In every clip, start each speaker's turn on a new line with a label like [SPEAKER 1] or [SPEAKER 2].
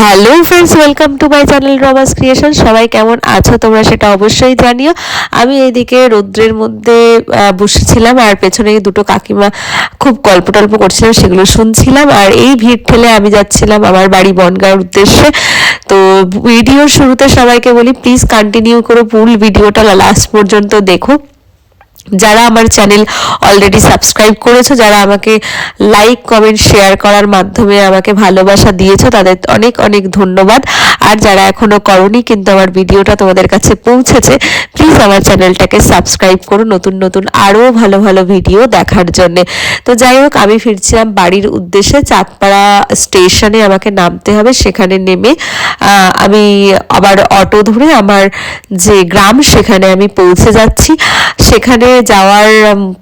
[SPEAKER 1] Hello friends welcome to my channel Rama's creation সবাই কেমন আছো তোমরা সেটা অবশ্যই জানিও। আমি এইদিকে রৌদ্রের মধ্যে বসেছিলাম আর পেছনে দুটো কাকিমা খুব গল্প টল্প করছিলাম সেগুলো শুনছিলাম। আর এই ভিড় ঠেলে আমি যাচ্ছিলাম আমার বাড়ি বনগাঁর উদ্দেশ্যে। তো ভিডিওর শুরুতে সবাইকে বলি প্লিজ কন্টিনিউ করো ফুল ভিডিওটা লাস্ট পর্যন্ত দেখো। যারা আমার চ্যানেল অলরেডি সাবস্ক্রাইব করেছ, যারা আমাকে লাইক কমেন্ট শেয়ার করার মাধ্যমে আমাকে ভালোবাসা দিয়েছ, তাদের অনেক অনেক ধন্যবাদ। আর যারা এখনও করনি, কিন্তু আমার ভিডিওটা তোমাদের কাছে পৌঁছেছে প্লিজ আমার চ্যানেলটাকে সাবস্ক্রাইব করো নতুন নতুন আরও ভালো ভালো ভিডিও দেখার জন্যে। তো যাই হোক, আমি ফিরছিলাম বাড়ির উদ্দেশ্যে, চাঁদপাড়া স্টেশনে আমাকে নামতে হবে, সেখানে নেমে আমি আবার অটো ধরে আমার যে গ্রাম, সেখানে আমি পৌঁছে যাচ্ছি। সেখানে যাওয়ার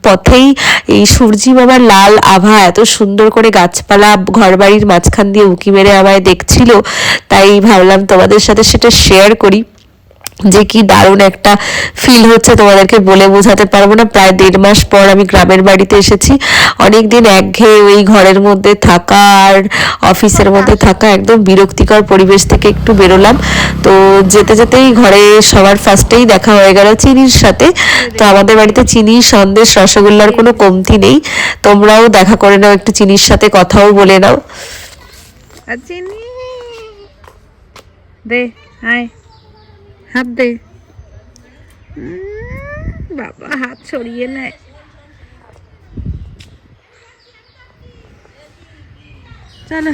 [SPEAKER 1] পথেই এই সূর্যি বাবার লাল আভা এত সুন্দর করে গাছপালা, ঘরবাড়ির মাঝখান দিয়ে উঁকি মেরে আমায় দেখছিল। তাই ভাবলাম তোমাদের সাথে সেটা শেয়ার করি। যে কি দারুণ একটা ফিল হচ্ছে, তোমাদেরকে বলে বোঝাতে পারব না। প্রায় দেড় মাস পর আমি গ্রামের বাড়িতে এসেছি। অনেক দিন একঘেয়ে ওই ঘরের মধ্যে থাকা আর অফিসের মধ্যে থাকা একদম বিরক্তিকর পরিবেশ থেকে একটু বেরোলাম। তো যেতে যেতেই ঘরে সবার ফার্স্টেই দেখা হয়ে গেল চিনির সাথে। তো আমাদের বাড়িতে চিনি, সন্দেশ, রসগোল্লার কোনো কমতি নেই। তোমরাও দেখা করে নাও, একটু চিনির সাথে কথাও বলে নাও।
[SPEAKER 2] চিনি? দে, আয়। হাত দে। বাবা হাত ছড়িয়ে নেয়। চলো।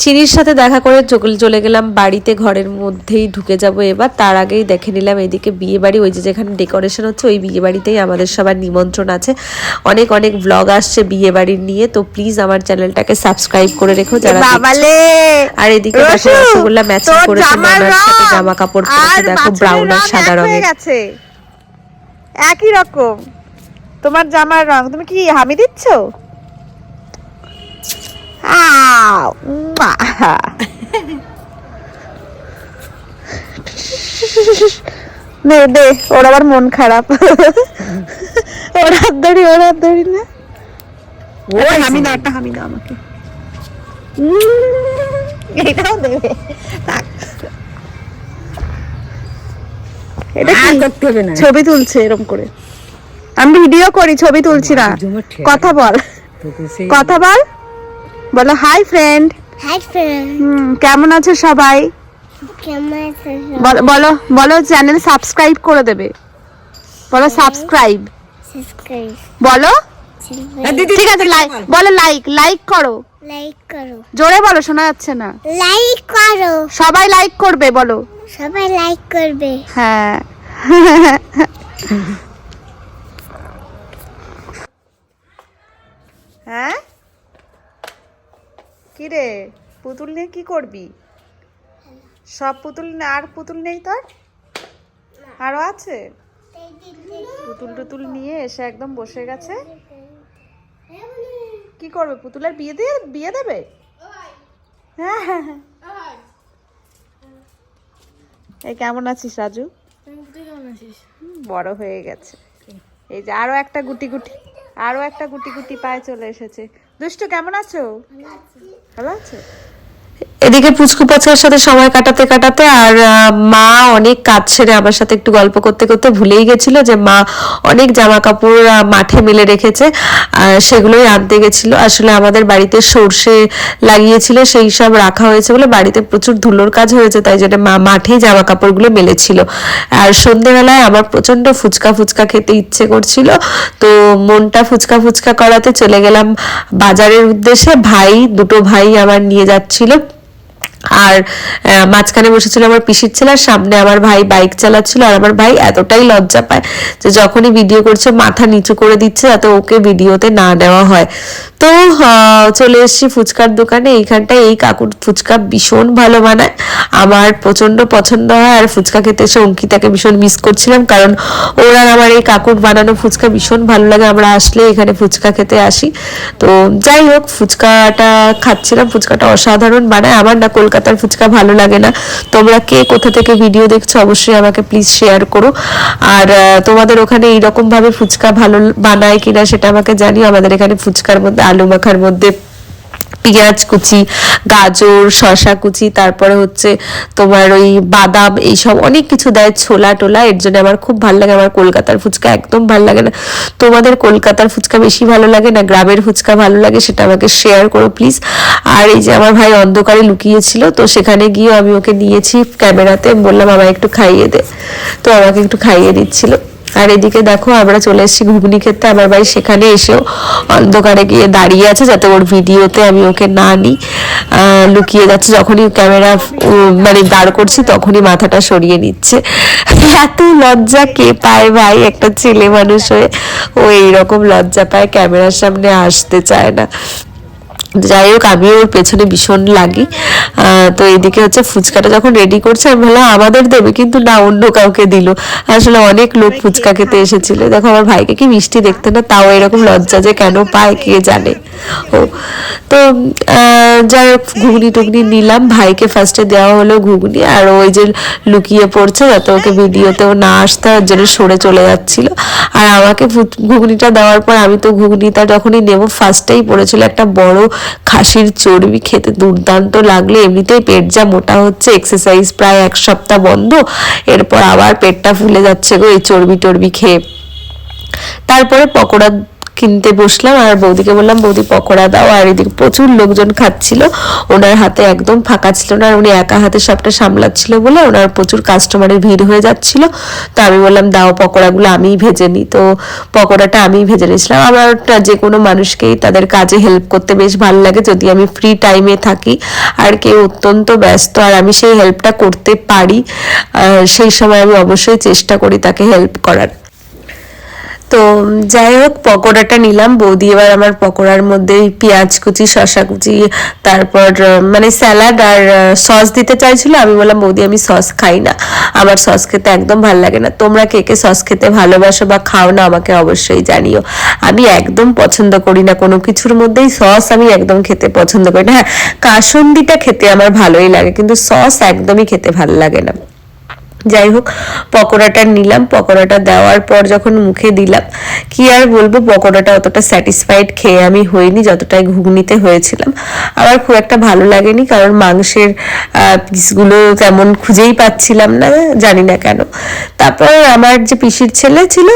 [SPEAKER 1] চিনির সাথে দেখা করে চল- চলে গেলাম বাড়িতে ঘরের মধ্যেই ঢুকে যাব এবার। তার আগেই দেখে নিলাম এদিকে বিয়ে বাড়ি ওই যে যেখানে ডেকোরেশন হচ্ছে ওই বিয়ে বাড়িতেই আমাদের সবার নিমন্ত্রণ আছে। অনেক অনেক ব্লগ আসছে বিয়ে বাড়ির নিয়ে। তো প্লিজ আমার চ্যানেলটাকে সাবস্ক্রাইব করে রেখো যারা আর এদিকে দেখো
[SPEAKER 2] রসু,
[SPEAKER 1] রসগোল্লা ম্যাচিং করেছে সাথে জামা কাপড় পরেছে দেখো ব্রাউন আর সাদা রঙের।
[SPEAKER 2] একই রকম। তোমার জামার রং তুমি কি হামি দিচ্ছ? উম্মা। দে দে ওর আবার মন খারাপ। ওর হাত ধরি ওর হাত ধরি না। একটা হামি দাও একটা হামি দাও আমাকে। এটাও দেবে থাক। এটা কি?
[SPEAKER 3] করতে হবে না।
[SPEAKER 2] ছবি তুলছে এরকম করে। আমি ভিডিও করি ছবি তুলছি না। কথা বল। কথা বল। বলো হাই ফ্রেন্ড
[SPEAKER 4] হাই ফ্রেন্ড
[SPEAKER 2] কেমন আছো সবাই?
[SPEAKER 4] কেমন আছো
[SPEAKER 2] বলো- বলো বলো চ্যানেল সাবস্ক্রাইব করে দেবে। বলো সাবস্ক্রাইব
[SPEAKER 4] সাবস্ক্রাইব
[SPEAKER 2] বলো।
[SPEAKER 3] দিদি
[SPEAKER 2] ঠিক আছে লাইক বলো। লাইক লাইক করো।
[SPEAKER 4] লাইক করো।
[SPEAKER 2] জোরে বলো শোনা যাচ্ছে না।
[SPEAKER 4] লাইক করো।
[SPEAKER 2] সবাই লাইক করবে বলো।
[SPEAKER 4] সবাই লাইক করবে।
[SPEAKER 2] হ্যাঁ। হ্যাঁ? কি রে পুতুল নিয়ে কি করবি? সব পুতুল আর পুতুল নেই তোর? আরও আছে? পুতুল টুতুল নিয়ে এসে একদম বসে গেছে। কি করবে? পুতুলের বিয়ে দিয়ে বিয়ে দেবে? হ্যাঁ। এই কেমন আছিস, রাজু? বড় হয়ে গেছে। এই যে আরও একটা গুটি গুটি আরও একটা গুটি গুটি পায়ে চলে এসেছে। দুষ্টু কেমন আছো? ভালো আছো।
[SPEAKER 1] এদিকে পুচকু পচার সাথে সময় কাটাতে কাটাতে আর মা অনেক কাজ সেরে আমার সাথে একটু গল্প করতে করতে ভুলেই গেছিল যে মা অনেক জামা কাপড় মাঠে মেলে রেখেছে সেগুলোই আনতে গেছিল। আসলে আমাদের বাড়িতে সর্ষে লাগিয়েছিল, সেই সব রাখা হয়েছে বলে বাড়িতে প্রচুর ধুলোর কাজ হয়েছে, তাই জন্য মা মাঠেই জামা কাপড়গুলো মেলেছিল। আর সন্ধেবেলায় আমার প্রচণ্ড ফুচকা ফুচকা খেতে ইচ্ছে করছিল, তো মনটা ফুচকা ফুচকা করাতে চলে গেলাম বাজারের উদ্দেশ্যে। ভাই, দুটো ভাই আমার নিয়ে যাচ্ছিল। আর মাঝখানে বসেছিল আমার পিসির ছেলে, আর সামনে আমার ভাই বাইক চালাচ্ছিল, আর আমার ভাই এতটাই লজ্জা পায় যে যখনই ভিডিও করছে, মাথা নিচু করে দিচ্ছে যাতে ওকে ভিডিওতে না নেওয়া হয়। তো চলে এসেছি ফুচকার দোকানে, এইখানটায় এই কাকুর ফুচকা ভীষণ ভালো বানায় আমার প্রচণ্ড পছন্দ হয়, আর ফুচকা খেতে এসে অঙ্কিতাকে ভীষণ মিস করছিলাম, কারণ ওর আমার এই কাকুর বানানো ফুচকা ভীষণ ভালো লাগে। আমরা আসলে এখানে ফুচকা খেতে আসি। তো যাই হোক, ফুচকাটা খাচ্ছিলাম, ফুচকাটা অসাধারণ বানায়। আমার না কলকাতার ফুচকা ভালো লাগে না। তোমরা কে কোথা থেকে ভিডিও দেখছ অবশ্যই আমাকে প্লিজ শেয়ার করো। আর তোমাদের ওখানে এইরকমভাবে ফুচকা ভালো বানায় কিনা সেটা আমাকে জানিও। আমাদের এখানে ফুচকার মধ্যে, আলু মাখার মধ্যে পেঁয়াজ কুচি, গাজর শশা কুচি, তারপরে হচ্ছে তোমার ওই বাদাম, এইসব অনেক কিছু দেয় ছোলা টোলা, এর জন্য আমার খুব ভালো লাগে, আমার কলকাতার ফুচকা একদম ভালো লাগে না। তোমাদের কলকাতার ফুচকা বেশি ভালো লাগে না, গ্রামের ফুচকা ভালো লাগে, সেটা আমাকে শেয়ার করো প্লিজ আর এই যে আমার ভাই অন্ধকারে লুকিয়েছিল, তো সেখানে গিয়ে আমি ওকে নিয়েছি ক্যামেরাতে, বললাম, আমায় একটু খাইয়ে দে। তো আমাকে একটু খাইয়ে দিচ্ছিল। আর এদিকে দেখো, আমরা চলে এসেছি ঘুগনি খেতে আমার ভাই সেখানে এসেও অন্ধকারে গিয়ে দাঁড়িয়ে আছে যাতে ওর ভিডিওতে আমি ওকে না নিই। লুকিয়ে যাচ্ছে। যখনই ক্যামেরা মানে দাঁড় করছি, তখনই মাথাটা সরিয়ে নিচ্ছে। এত লজ্জা কে পায় ভাই? একটা ছেলে মানুষ হয়ে ও এইরকম লজ্জা পায়, ক্যামেরার সামনে আসতে চায় না। যাই হোক, আমিও ওর পেছনে ভীষণ লাগি। তো এদিকে হচ্ছে ফুচকাটা যখন রেডি করছে, আমি ভাবলাম আমাদের দেবে, কিন্তু না, অন্য কাউকে দিল। আসলে অনেক লোক ফুচকা খেতে এসেছিল। দেখো, আমার ভাইকে কি মিষ্টি দেখতে না, তাও এরকম লজ্জা যে কেন পায়, কে জানে। ও, তো যাই হোক, ঘুগনি টুগনি নিলাম। ভাইকে ফার্স্টে দেওয়া হলো ঘুগনি, আর ওই যে লুকিয়ে পড়ছে, যাতে ওকে ভিডিওতেও না আসতে ওর জন্য সরে চলে যাচ্ছিল। আর আমাকে ঘুগনিটা দেওয়ার পর আমি তো ঘুগনিটা যখনই নেব ফার্স্টেই পড়েছিল একটা বড় খাসির চর্বি খেতে দুর্দান্ত লাগলে এমনিতেই পেট যা মোটা হচ্ছে এক্সারসাইজ প্রায় এক সপ্তাহ বন্ধ, এরপর আবার পেটটা ফুলে যাচ্ছে গো এই চর্বি টর্বি খেয়ে। তারপরে পকোড়া কিনতে বসলাম আর বৌদিকে বললাম, বৌদি, পকোড়া দাও। আর এদিকে প্রচুর লোকজন খাচ্ছিল। ওনার হাতে একদম ফাঁকা ছিল না আর উনি একা হাতে সবটা সামলাচ্ছিল বলে ওনার প্রচুর কাস্টমারের ভিড় হয়ে যাচ্ছিল। তো আমি বললাম, দাও পকোড়াগুলো, আমিই ভেজে নিই। তো পকোড়াটা আমিই ভেজে নিয়েছিলাম। আমার যে কোনো মানুষকেই তাদের কাজে হেল্প করতে বেশ ভালো লাগে যদি আমি ফ্রি টাইমে থাকি। আর কেউ অত্যন্ত ব্যস্ত আর আমি সেই হেল্পটা করতে পারি সেই সময় আমি অবশ্যই চেষ্টা করি তাকে হেল্প করার। তো যাই হোক, পকোড়াটা নিলাম। বৌদি এবার আমার পকোড়ার মধ্যে পেঁয়াজ কুচি শশা কুচি, তারপর মানে স্যালাড আর সস দিতে চাইছিল। আমি বললাম, বৌদি, আমি সস খাই না। আমার সস খেতে একদম ভালো লাগে না। তোমরা কে কে সস খেতে ভালোবাসো বা খাও না, আমাকে অবশ্যই জানিও। আমি একদম পছন্দ করি না। কোনো কিছুর মধ্যেই সস আমি একদম খেতে পছন্দ করি না। হ্যাঁ কাসন্দিটা খেতে আমার ভালোই লাগে, কিন্তু সস একদমই খেতে ভালো লাগে না। যাই হোক, পকোড়াটা নিলাম। পকোড়াটা দেওয়ার পর যখন মুখে দিলাম, কি আর বলব, পকোড়াটা অতটা স্যাটিসফাইড খেয়ে আমি হইনি যতটাই ঘুগনিতে হয়েছিলাম। আমার খুব একটা ভালো লাগেনি কারণ মাংসের পিসগুলো তেমন খুঁজেই পাচ্ছিলাম না, জানি না কেন। তারপর আমার যে পিসির ছেলে ছিল,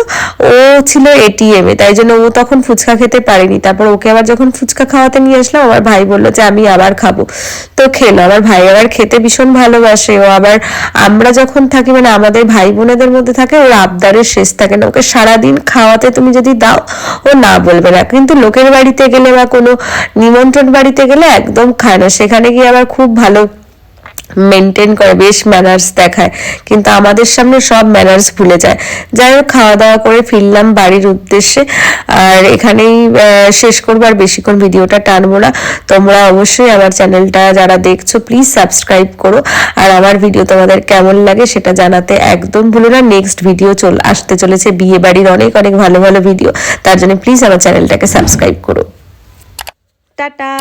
[SPEAKER 1] ও ছিল এটিএমে তাই জন্য ও তখন ফুচকা খেতে পারেনি। তারপর ওকে আবার যখন ফুচকা খাওয়াতে নিয়ে আসলাম, আমার ভাই বলল যে, আমি আবার খাব। তো খেলো। আমার ভাই আবার খেতে ভীষণ ভালোবাসে। ও আবার আমরা যখন থাকি মানে আমাদের ভাই বোনেদের মধ্যে থাকে, ওর আবদারের শেষ থাকে না। ওকে সারাদিন খাওয়াতে তুমি যদি দাও, ও না বলবে না। কিন্তু লোকের বাড়িতে গেলে বা কোনো নিমন্ত্রণ বাড়িতে গেলে একদম খায় না। সেখানে গিয়ে আবার খুব ভালো মেনটেন করে, বেশ ম্যানার্স দেখায়। কিন্তু আমাদের সামনে সব ম্যানার্স ভুলে যায়। যাই হোক খাওয়া দাওয়া করে ফিরলাম বাড়ির উদ্দেশ্যে। আর এখানেই শেষ করব, আর বেশিক্ষণ ভিডিওটা টানবো না। তোমরা অবশ্যই আমার চ্যানেলটা যারা দেখছ প্লিজ সাবস্ক্রাইব করো। আর আমার ভিডিও তোমাদের কেমন লাগে সেটা জানাতে একদম ভুলো না। নেক্সট ভিডিও চল, আসতে চলেছে বিয়ে বাড়ির অনেক অনেক ভালো ভালো ভিডিও তার জন্য প্লিজ আমার চ্যানেলটাকে সাবস্ক্রাইব করো।
[SPEAKER 2] টাটা।